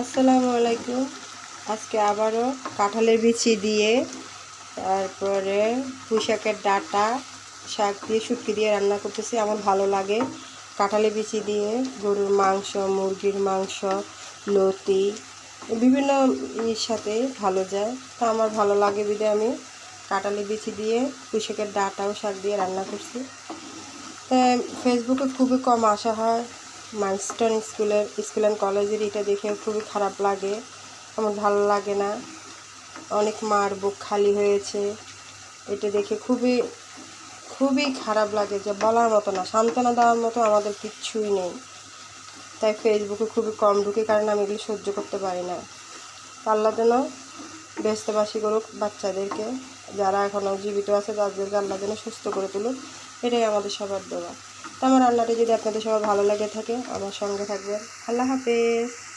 আসসালামু আলাইকুম। আজকে আবারও কাঁঠালের বিচি দিয়ে, তারপরে পুঁইশাকের ডাটা, শাক দিয়ে, শুটকি দিয়ে রান্না করতেছি, আমার ভালো লাগে। কাঁঠালের বিচি দিয়ে গরুর মাংস, মুরগির মাংস, লতি, বিভিন্ন ইর সাথে ভালো যায়। তা আমার ভালো লাগে বিধে আমি কাঁঠালের বিচি দিয়ে, পুঁইশাকের ডাটা ও শাক দিয়ে রান্না করছি। ফেসবুকে খুবই কম আসা হয়। মাইলস্টোন স্কুলের, স্কুল অ্যান্ড কলেজের এটা দেখে খুবই খারাপ লাগে। আমার ভালো লাগে না। অনেক মার বুক খালি হয়েছে। এটা দেখে খুবই খুবই খারাপ লাগে যে বলার মতো না, সান্ত্বনা দেওয়ার মতো আমাদের কিচ্ছুই নেই। তাই ফেসবুকে খুবই কম ঢুকে কারণ আমি এগুলো সহ্য করতে পারি না। আল্লাহ যেন ব্যস্তবাসী করুক বাচ্চাদেরকে, যারা এখনও জীবিত আছে তাদেরকে আল্লাহ যেন সুস্থ করে তুলুক, এটাই আমাদের সবার দেওয়া আমার রান্নাটি যদি আপনাদের সবার ভালো লেগে থাকে আমার সঙ্গে থাকবেন। আল্লাহ হাফেজ।